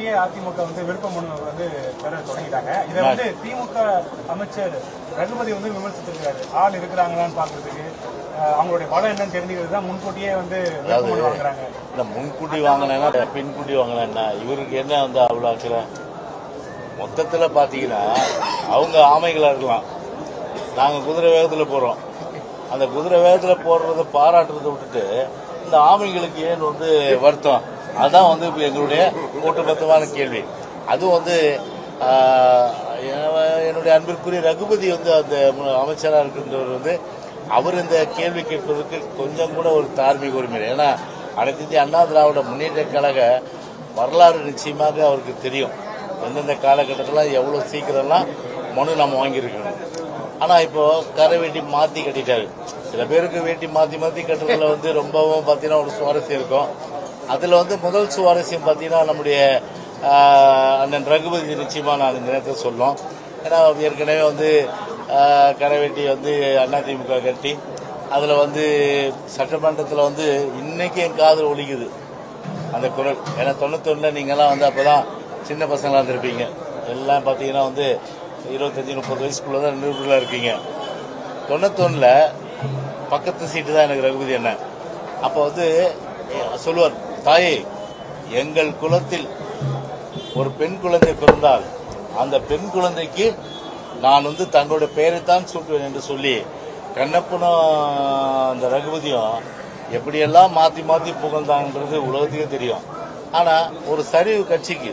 முன்கூட்டியே அதிமுக வந்து விருப்ப மனு வந்து பெற தொடங்கிட்டாங்க. இதை வந்து திமுக அமைச்சர் ரகுபதி வந்து விமர்சித்திருக்காரு ஆள் இருக்கிறாங்களான்னு பாக்குறதுக்கு அவங்களுடைய பலம் என்னன்னு தெரிஞ்சுக்கிறது தான் முன்கூட்டியே வந்து வாங்குறாங்க. இந்த முன்கூட்டி வாங்கினேன்னா பின்கூட்டி வாங்கினேன்னா இவருக்கு என்ன வந்து அவ்வளோ ஆக்கிற மொத்தத்தில் பார்த்தீங்கன்னா அவங்க ஆமைகளாக இருக்கலாம். நாங்கள் குதிரை வேகத்தில் போகிறோம் அந்த குதிரை வேகத்தில் போடுறத பாராட்டுறதை விட்டுட்டு இந்த ஆமைகளுக்கு ஏன் வந்து வருத்தம்? அதுதான் வந்து இப்போ எங்களுடைய ஒட்டுமொத்தமான கேள்வி. அதுவும் வந்து என்னுடைய அன்பிற்குரிய ரகுபதி வந்து அந்த அமைச்சராக இருக்கின்றவர் வந்து அவர் இந்த கேள்வி கேட்பதற்கு கொஞ்சம் கூட ஒரு தார்மீக உரிமை ஏன்னா அனைத்து இந்திய அண்ணா திராவிட முன்னேற்ற கழக வரலாறு நிச்சயமாக அவருக்கு தெரியும். எந்தெந்த காலகட்டத்தில் எவ்வளோ சீக்கிரம்லாம் மனு நம்ம வாங்கியிருக்கணும். ஆனால் இப்போ கரை வேட்டி மாற்றி கட்டிட்டாரு. சில பேருக்கு வேட்டி மாற்றி மாற்றி கட்டுறதுல வந்து ரொம்பவும் பார்த்தீங்கன்னா ஒரு சுவாரஸ்யம் இருக்கும். அதில் வந்து முதல் சுவாரஸ்யம் பார்த்தீங்கன்னா நம்முடைய அண்ணன் ரகுபதி நிச்சயமாக நான் இந்த நேரத்தில் சொல்லும் ஏன்னா ஏற்கனவே வந்து கரைவெட்டி வந்து அண்ணா வந்து அதிமுக கட்டி அதில் வந்து சட்டமன்றத்தில் வந்து இன்றைக்கி என் காதல் ஒழிக்குது அந்த குரல். ஏன்னா தொண்ணூத்தொன்னில் நீங்கள்லாம் வந்து அப்போ தான் சின்ன பசங்களாக இருந்திருப்பீங்க. எல்லாம் பார்த்தீங்கன்னா வந்து இருபத்தஞ்சி முப்பது வயசுக்குள்ளே தான் நிருபர்களாக இருக்கீங்க தொண்ணூத்தொன்னில் பக்கத்து சீட்டு தான் எனக்கு ரகுபதி அண்ணன். அப்போ வந்து சொல்லுவார் தாயே எங்கள் குலத்தில் ஒரு பெண் குழந்தை பிறந்தால் அந்த பெண் குழந்தைக்கு நான் வந்து தங்களுடைய பெயரைத்தான் சூட்டுவேன் என்று சொல்லி கண்ணப்பனும் அந்த ரகுபதியும் எப்படியெல்லாம் மாற்றி மாற்றி புகழ்ந்தாங்கன்றது உலகத்துக்கே தெரியும். ஆனால் ஒரு சரிவு கட்சிக்கு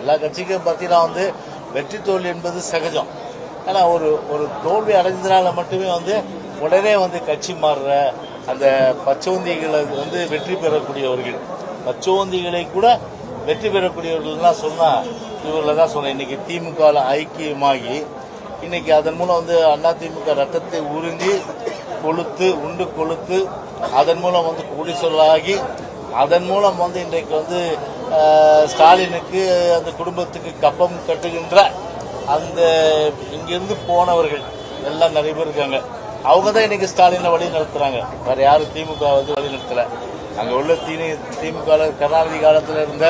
எல்லா கட்சிக்கும் பார்த்தீங்கன்னா வந்து வெற்றி தோல்வி என்பது சகஜம். ஆனால் ஒரு ஒரு தோல்வி அடைஞ்சதுனால மட்டுமே வந்து உடனே வந்து கட்சி மாறுற அந்த பச்சோந்திகளை வந்து வெற்றி பெறக்கூடியவர்கள். பச்சோந்திகளை கூட வெற்றி பெறக்கூடியவர்கள்லாம் சொன்னால் இவரில் தான் சொன்னேன். இன்னைக்கு திமுகவில் ஐக்கியமாகி இன்னைக்கு அதன் மூலம் வந்து அதிமுக ரத்தத்தை உறிஞ்சி கொளுத்து உண்டு கொளுத்து அதன் மூலம் வந்து குடிசொல்லாகி அதன் மூலம் வந்து இன்றைக்கு வந்து ஸ்டாலினுக்கு அந்த குடும்பத்துக்கு கப்பம் கட்டுகின்ற அந்த இங்கிருந்து போனவர்கள். எல்லாம் நிறைய பேர் இருக்காங்க. அவங்க தான் இன்னைக்கு ஸ்டாலினை வழி நடத்துறாங்க. வேற யாரும் திமுக வந்து வழி நடத்தல. அங்க உள்ள தீனி திமுக கருணாநிதி காலத்தில் இருந்த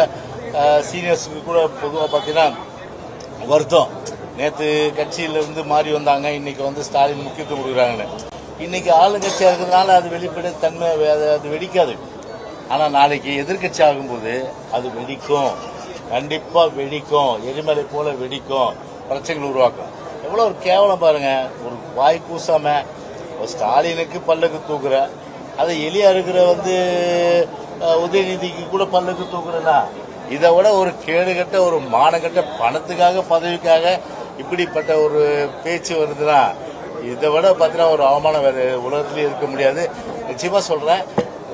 சீனியர்ஸுக்கு கூட பொதுவாக பார்த்தீங்கன்னா வருத்தம். நேற்று கட்சியிலேருந்து மாறி வந்தாங்க. இன்னைக்கு வந்து ஸ்டாலின் முக்கியத்துவம் கொடுக்குறாங்கன்னு. இன்னைக்கு ஆளுங்கட்சியாக இருக்கிறதுனால அது வெளிப்படை தன்மை அது அது வெடிக்காது. ஆனால் நாளைக்கு எதிர்க்கட்சி ஆகும்போது அது வெடிக்கும். கண்டிப்பாக வெடிக்கும். எரிமலை போல வெடிக்கும். பிரச்சனைகள் உருவாக்கும். எவ்வளோ ஒரு கேவலம் பாருங்க. ஒரு வாய் கூசாமல் ஸ்டாலினுக்கு பல்லுக்கு தூக்குற அதை எளியா இருக்கிற வந்து உதயநிதிக்கு கூட பல்லுக்கு தூக்குறனா இதை விட ஒரு கேடுகட்ட ஒரு மானகட்ட பணத்துக்காக பதவிக்காக இப்படிப்பட்ட ஒரு பேச்சு வருதுன்னா இதை விட பார்த்தீங்கன்னா ஒரு அவமானம் வேறு உலகத்துலேயே இருக்க முடியாது. நிச்சயமாக சொல்கிறேன்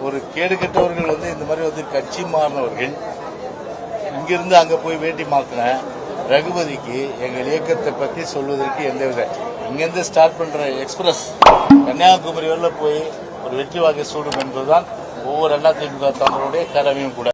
ஒரு கேடுகட்டவர்கள் வந்து இந்த மாதிரி வந்து கட்சி மாறினவர்கள் இங்கிருந்து அங்கே போய் வேட்டி மாத்தின ரகுபதிக்கு எங்கள் இயக்கத்தை பற்றி சொல்வதற்கு எந்த வித இங்கேருந்து ஸ்டார்ட் பண்ணுற எக்ஸ்பிரஸ் கன்னியாகுமரி வரல போய் ஒரு வெற்றி வாக்கை சூடும் என்பதுதான் ஒவ்வொரு அதிமுக தமிழருடைய கடமையும் கூட.